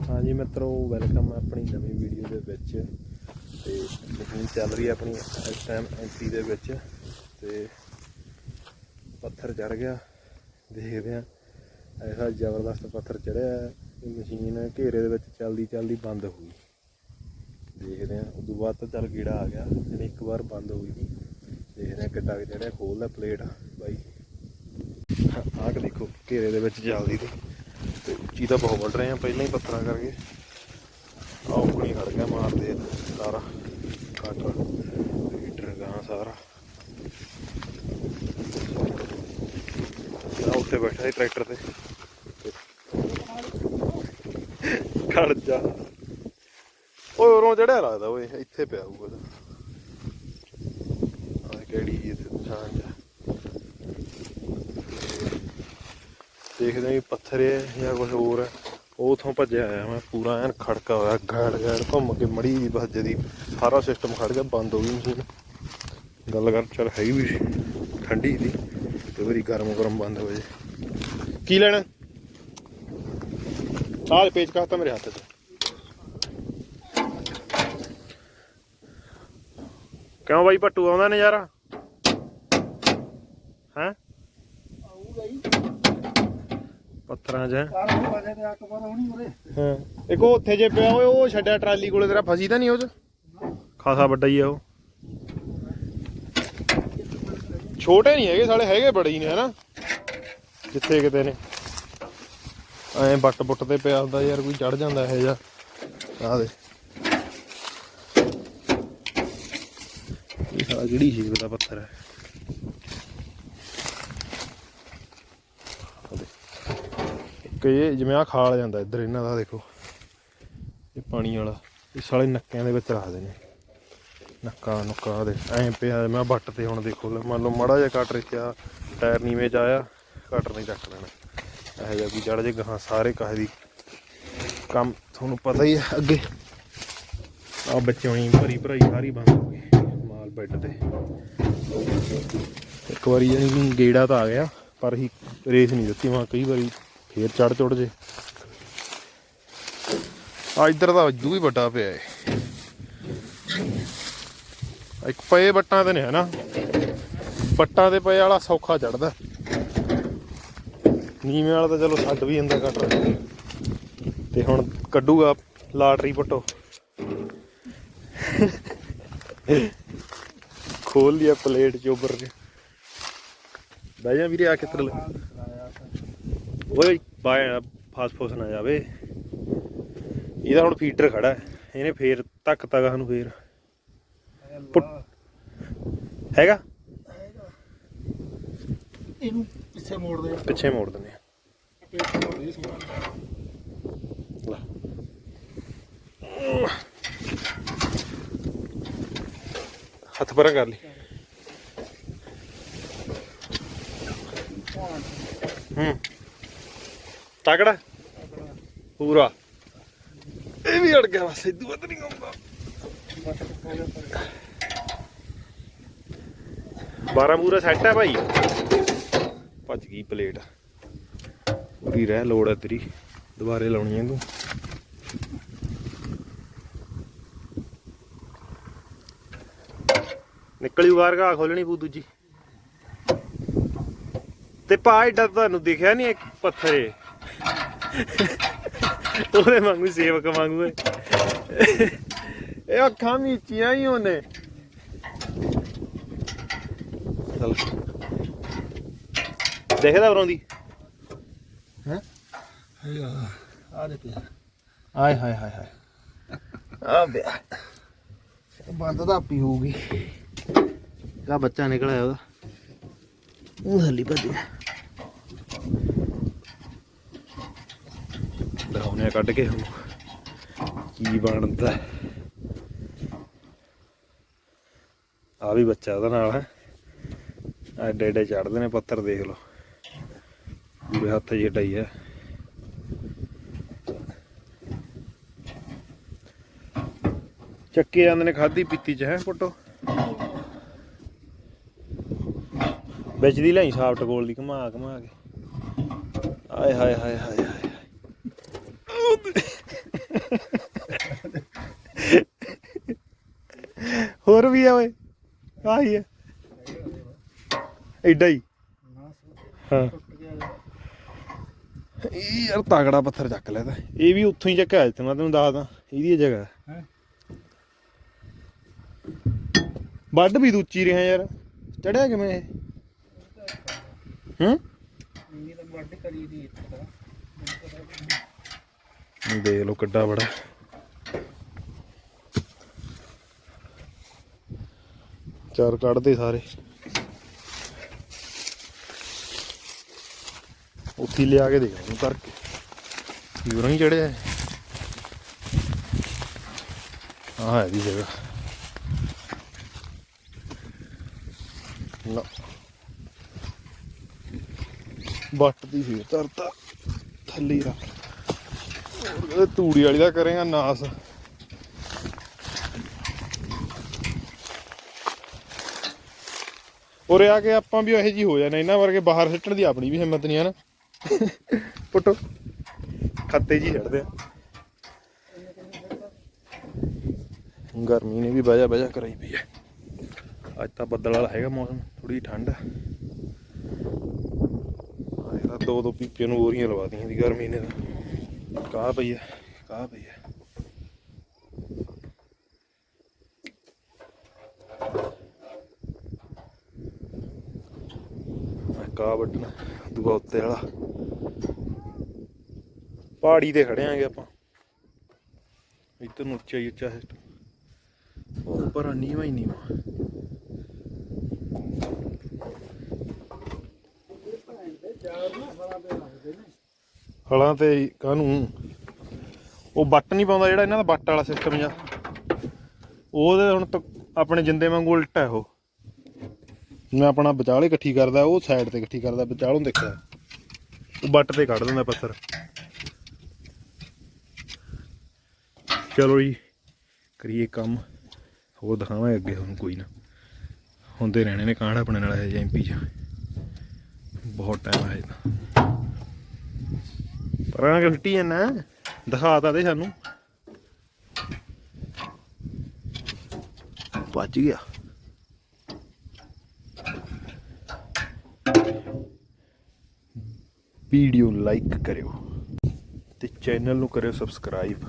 ਹਾਂਜੀ ਮਿੱਤਰੋ ਵੈਲਕਮ ਹੈ ਆਪਣੀ ਨਵੀਂ ਵੀਡੀਓ ਦੇ ਵਿੱਚ ਤੇ ਮਸ਼ੀਨ ਚੱਲ ਰਹੀ ਹੈ ਆਪਣੀ ਇਸ ਟਾਈਮ ਐਂਟੀ ਦੇ ਵਿੱਚ ਤੇ ਪੱਥਰ ਚੜ ਗਿਆ। ਦੇਖਦੇ ਆ, ਐਸਾ ਜ਼ਬਰਦਸਤ ਪੱਥਰ ਚੜਿਆ ਇਹ ਮਸ਼ੀਨ ਘੇਰੇ ਦੇ ਵਿੱਚ ਚੱਲਦੀ ਚੱਲਦੀ ਬੰਦ ਹੋ ਗਈ। ਦੇਖਦੇ ਆ, ਉਦੋਂ ਬਾਅਦ ਤਾਂ ਚੱਲ ਕੀੜਾ ਆ ਗਿਆ ਜਿਹੜੀ ਇੱਕ ਵਾਰ ਬੰਦ ਹੋ ਗਈ। ਦੇਖਦੇ ਆ ਕਿੱਡਾ ਕੁ ਚੜਿਆ ਖੋਲਦਾ ਪਲੇਟ ਬਾਈ, ਆਹ ਕਿ ਦੇਖੋ, ਘੇਰੇ ਦੇ ਵਿੱਚ ਚੱਲਦੀ ਤੇ ਤੇ। ਉੱਚੀ ਤਾਂ ਬਹੁਤ ਵੱਢ ਰਹੇ ਆ, ਪਹਿਲਾਂ ਹੀ ਪੱਥਰਾਂ ਕਰਕੇ। ਆਹ ਉਪਣੀ ਖੜ ਗਿਆ ਮਾਰਦੇ ਆ ਸਾਰਾ। ਕੱਟ, ਲੀਟਰ ਗਾਂ ਸਾਰਾ। ਆ ਉੱਤੇ ਬੈਠਾ ਸੀ ਟਰੈਕਟਰ ਤੇ। ਖੜ ਜਾ। ਓਏ, ਉਰੋਂ ਚੜਿਆ ਲੱਗਦਾ ਓਏ, ਇੱਥੇ ਪਿਆ ਹੋਊਗਾ। ਆ ਕਿਹੜੀ ਜੀ ਤੇ ਨਿਸ਼ਾਨ ਦੇਖਦੇ ਹਾਂ ਪੱਥਰ ਹੈ ਜਾਂ ਕੁਝ ਹੋਰ ਹੈ। ਉਹ ਉਥੋਂ ਭੱਜਿਆ ਆਇਆ ਮੈਂ, ਪੂਰਾ ਐਨ ਖੜਕਾ ਹੋਇਆ ਗਾੜ ਗਾੜ ਘੁੰਮ ਕੇ ਮੜੀ ਦੀ ਬਸ ਜਦੀ ਸਾਰਾ ਸਿਸਟਮ ਖੜ ਗਿਆ, ਬੰਦ ਹੋ ਗਈ ਮਸ਼ੀਨ ਗੱਲ ਕਰ, ਚੱਲ ਹੈਗੀ ਵੀ ਠੰਡੀ ਦੀ ਤੇ ਵਾਰੀ ਗਰਮ ਗਰਮ ਬੰਦ ਹੋ ਜੇ। ਕੀ ਲੈਣਾ? ਆਹ ਪੇਚ ਕਾਤਾ ਮੇਰੇ ਹੱਥ 'ਚ? ਕਿਉਂ ਬਾਈ ਪੱਟੂ ਆਉਂਦਾ ਨਜ਼ਾਰਾ ਹੈ ਆਊਗਾ ਹੀ ਪੱਥਰਾਂ 'ਚ ਹੈਂ? 12 ਵਜੇ ਤੇ ਅਕਬਰ ਹੋਣੀ ਉਰੇ ਹਾਂ। ਇੱਕ ਉਹ ਉੱਥੇ ਜੇ ਪਿਆ ਓਏ ਉਹ ਛੱਡਿਆ ਟਰਾਲੀ ਕੋਲੇ ਤੇਰਾ ਫਸੀ ਤਾਂ ਨਹੀਂ ਉਹ ਚ? ਖਾਸਾ ਵੱਡਾ ਹੀ ਆ ਉਹ। ਛੋਟੇ ਨਹੀਂ ਹੈਗੇ ਸਾਲੇ ਹੈਗੇ ਬੜੇ ਹੀ ਨੇ ਹਨਾ? ਜਿੱਥੇ ਕਿਤੇ ਨੇ। ਐਂ ਬੱਟ ਬੁੱਟ ਤੇ ਪਿਆ ਹੁੰਦਾ ਯਾਰ ਕੋਈ ਚੜ ਜਾਂਦਾ ਇਹ ਜਾ ਆ ਦੇ ਇਹ ਸਾਲਾ ਕਿਹੜੀ ਸ਼ੇਪ ਦਾ ਪੱਥਰ ਹੈ ਆ ਦੇ। ਕਈ ਇਹ ਜਿਵੇਂ ਆ ਖਾਲ ਜਾਂਦਾ ਇੱਧਰ ਇਹਨਾਂ ਦਾ, ਦੇਖੋ। ਇਹ ਪਾਣੀ ਵਾਲਾ, ਇਹ ਸਾਲੇ ਨੱਕਿਆਂ ਦੇ ਵਿੱਚ ਰੱਖਦੇ ਨੇ ਨੱਕਾ, ਨੁੱਕਾ ਦੇ ਐਂ ਪਿਆ। ਮੈਂ ਬੱਟ ਤੇ ਹੁਣ ਦੇਖੋ, ਮੰਨ ਲਓ ਮੜਾ ਜਿਹਾ ਕੱਟ ਰੱਖਿਆ ਟਾਇਰ ਨੀਵੇਂ ਚ ਆਇਆ ਕੱਟ ਨਹੀਂ ਚੱਕ ਲੈਣਾ। ਇਹੋ ਜਿਹਾ ਵੀ ਜੜ ਜੇ ਗਾਹਾਂ ਸਾਰੇ ਕਾਹੇ ਦੀ ਕੰਮ, ਤੁਹਾਨੂੰ ਪਤਾ ਹੀ ਹੈ ਅੱਗੇ। ਆ ਬੱਚੋਣੀ ਭਰੀ ਭਰਾਈ ਸਾਰੀ ਬੰਦ ਹੋ ਗਈ, ਮਾਲ ਬੈੱਡ ਤੇ। ਇੱਕ ਵਾਰੀ ਜਾਨੀ ਗੇੜਾ ਤਾਂ ਆ ਗਿਆ, ਪਰ ਹੀ ਰੇਸ ਨਹੀਂ ਦਿੱਤੀ, ਮੈਂ ਕਈ ਵਾਰੀ ਫੇਰ ਚੜ ਚੜ ਜੇ। ਆ ਇੱਧਰ ਦਾ ਇਦੂ ਵੀ ਵੱਡਾ ਪਿਆ ਏ। ਇੱਕ ਪਏ ਬੱਟਾਂ ਤੇ ਨੇ ਹਨਾ। ਬੱਟਾਂ ਤੇ ਪਏ ਵਾਲਾ ਸੌਖਾ ਚੜਦਾ। ਨੀਵੇਂ ਵਾਲਾ ਤਾਂ ਚਲੋ ਛੱਡ ਵੀ ਜਾਂਦਾ ਕੱਟ ਤੇ ਹੁਣ ਕੱਢੂਗਾ ਲਾਟਰੀ ਪਟੋ ਖੋਲ ਲਿਆ ਪਲੇਟ ਚੋਬਰ ਕੇ ਬਹਿ ਜਾ ਵੀਰੇ ਆ ਕਿੱਧਰ ਲੈ ਓਏ ਬਾਏ ਫਾਸਫੋਸ ਨਾ ਜਾਵੇ। ਇਹਦਾ ਹੁਣ ਫੀਡਰ ਖੜਾ ਹੈ। ਇਹਨੇ ਫੇਰ ਧੱਕ ਤਗਾ ਸਾਨੂੰ ਫੇਰ। ਹੈਗਾ? ਇਹਨੂੰ ਪਿੱਛੇ ਮੋੜ ਦੇ। ਪਿੱਛੇ ਮੋੜ ਦਿੰਦੇ ਆ। ਹੱਥ ਪਰਾਂ ਕਰ ਲਈ। ਹੂੰ। ਤਕੜਾ। ਪੂਰਾ। ਇਹ ਵੀ ਅੜ ਗਿਆ ਬਸ, ਇਦੂ ਵੱਧ ਨਹੀਂ ਆਉਂਦਾ। 12 ਪੂਰਾ ਸੈੱਟ ਹੈ ਭਾਈ। ਭੱਜ ਗਈ ਪਲੇਟ ਪੂਰੀ ਰਹਿ, ਲੋੜ ਹੈ ਤੇਰੀ। ਦੁਬਾਰੇ ਲਾਉਣੀ ਹੈ ਤੂੰ। ਨਿਕਲੀ ਉਗਾਰ ਘਾ ਖੋਲਣੀ ਪੂ ਦੂਜੀ। ਤੇ ਪਾ ਏਡਾ ਤੁਹਾਨੂੰ ਦਿਖਿਆ ਨਹੀਂ ਇੱਕ ਪੱਥਰ। ਏ ਉਹਦੇ ਵਾਂਗੂ ਸੇਵਕ ਵਾਂਗੂ ਇਹ ਅੱਖਾਂ ਮੀਚੀਆਂ ਹੀ ਉਹਨੇ। ਚਲ। ਦੇਖਦਾ ਉਰੋਂ ਦੀ। ਹੈ? ਆ ਦੇ ਪਿਆ ਆਏ ਹਾਏ ਹਾਏ ਹਾਏ। ਆ ਬਿਆ ਬੰਦ ਦਾ ਆਪੀ ਹੋਊਗੀ। ਕਾ ਬੱਚਾ ਨਿਕਲ ਆਇਆ ਉਹਦਾ। ਉਹ ਹੱਲੀ ਭੱਜ ਗਿਆ ਆ ਕੱਢ ਕੇ ਹੁਣ ਕੀ ਬਣਦਾ? ਆ ਵੀ ਬੱਚਾ ਉਹਦਾ ਨਾਲ ਹੈ। ਐਡੇ ਐਡੇ ਚੜਦੇ ਨੇ ਪੱਥਰ, ਦੇਖ ਲਓ। ਪੂਰੇ ਹੱਥ ਜਿਹੇ ਡਾਈ ਹੈ। ਚੱਕੇ ਜਾਂਦੇ ਨੇ ਖਾਦੀ ਪੀਤੀ ਚ, ਹੈ, ਫੋਟੋ? ਵਿੱਚ ਦੀ ਲਈ ਸਾਫਟ ਗੋਲ ਦੀ, ਘਮਾ ਘਮਾ ਕੇ। ਆਏ ਹਾਏ ਹਾਏ ਹਾਏ। ਹੋਰ ਵੀ ਆ ਓਏ ਆਹੀ ਆ। ਐਡਾ ਹੀ। ਹਾਂ। ਇਹ ਯਾਰ ਤਾਗੜਾ ਪੱਥਰ ਚੱਕ ਲੈਦਾ ਇਹ ਵੀ ਉੱਥੋਂ ਹੀ ਚੱਕਿਆ ਤੇ ਮੈਂ ਤੈਨੂੰ ਦੱਸਦਾ ਇਹਦੀ ਜਗ੍ਹਾ। ਹੈ? ਵੱਡ ਵੀ ਦੂਚੀ ਰਿਹਾ ਯਾਰ। ਚੜਿਆ ਕਿਵੇਂ ਇਹ? ਹੂੰ? ਇੰਨੀ ਤਾਂ ਵੱਡ ਕਰੀ ਦੀ ਇੱਥੇ ਤਾਂ। ਦੇਖ ਲਓ ਕਿੱਡਾ ਬੜਾ। ਚਾਰ ਕੱਢਦੇ ਸਾਰੇ। ਉੱਥੇ ਲਿਆ ਕੇ ਦੇਖ ਉਹਨੂੰ ਧਰ ਕੇ ਯੂਰਾਂ ਹੀ ਚੜਿਆ ਆਹ ਹੈ ਦੀ ਜਗ੍ਹਾ। ਨਾ ਬੱਟ ਦੀ ਸੀ ਧਰਤਾ। ਥੱਲੇ ਰੱਖ। ਤੂੜੀ ਵਾਲੀ ਦਾ ਕਰੇਗਾ ਨਾਸ। ਉਰੇ ਆ ਕੇ ਆਪਾਂ ਵੀ ਇਹੋ ਜੀ ਹੋ ਜਾਣਾ, ਇਹਨਾਂ ਵਰਗੇ ਬਾਹਰ ਸਿੱਟਣ ਦੀ ਆਪਣੀ ਵੀ ਹਿੰਮਤ ਨਹੀਂ ਹੈ ਨਾ। ਪੁੱਟੋ। ਖੱਤੇ ਜੀ ਛੱਡਦੇ ਆ। ਗਰਮੀ ਨੇ ਵੀ ਵਜਾ ਬਜਾ ਕਰਾਈ ਪਈ ਹੈ ਅੱਜ ਤਾਂ ਬੱਦਲ ਵਾਲਾ ਹੈਗਾ ਮੌਸਮ ਥੋੜੀ ਠੰਡ ਹੈ ਇਹਦਾ ਦੋ ਦੋ ਪੀਪੀਆਂ ਨੂੰ ਬੋਰੀਆਂ ਲਵਾ ਦੀਆਂ ਦੀ ਗਰਮੀ ਨੇ ਤਾਂ। ਕਾਹ ਪਈ ਹੈ? ਕਾਹ ਪਈ ਹੈ? ਮੈਂ ਕਾਹ ਵੱਢਣਾ, ਦੂਆ ਉੱਤੇ ਵਾਲਾ। ਪਹਾੜੀ ਤੇ ਖੜੇ ਆਂਗੇ ਆਪਾਂ। ਇੱਧਰ ਨੂੰ ਉੱਚਾ ਹੀ ਉੱਚਾ ਸਿਸਟਮ ਉਹ ਪਰ ਨੀਵਾ ਹੀ ਨੀਵਾ। ਹਲਾਂ ਤੇ ਕਾਹਨੂੰ? ਉਹ ਬੱਟ ਨਹੀਂ ਪਾਉਂਦਾ ਜਿਹੜਾ ਇਹਨਾਂ ਦਾ ਬੱਟ ਵਾਲਾ ਸਿਸਟਮ ਜਾਂ। ਉਹਦੇ ਹੁਣ ਆਪਣੇ ਜਿੰਦੇ ਵਾਂਗੂ ਉਲਟਾ ਹੈ ਉਹ। ਮੈਂ ਆਪਣਾ ਵਿਚਾਲੇ ਇਕੱਠੀ ਕਰਦਾ, ਉਹ ਸਾਈਡ ਤੇ ਇਕੱਠੀ ਕਰਦਾ, ਵਿਚਾਲੋਂ ਦੇਖਿਆ ਉਹ ਬੱਟ ਤੇ ਕੱਢ ਦਿੰਦਾ ਪੱਥਰ। ਚਲੋ ਜੀ, ਕਰੀਏ ਕੰਮ। ਹੋਰ ਦਿਖਾਵਾਂਗੇ ਅੱਗੇ ਤੁਹਾਨੂੰ ਕੋਈ ਨਾ। ਹੁੰਦੇ ਰਹਿਣੇ ਨੇ ਕਾਂਡ ਆਪਣੇ ਨਾਲ ਇਹ ਐਮਪੀ ਜਾਂ ਬਹੁਤ ਟਾਈਮ ਹੈ ਇਹਦਾ ਪਰਾਂ ਕਿ ਸਿੱਟੀ ਜਾਂਦਾ ਦਿਖਾਤਾ ਦੇ ਸਾਨੂੰ। ਭੱਜ ਗਿਆ। ਵੀਡੀਓ ਲਾਈਕ ਕਰਿਓ ਤੇ ਚੈਨਲ ਨੂੰ ਕਰਿਓ ਸਬਸਕ੍ਰਾਈਬ।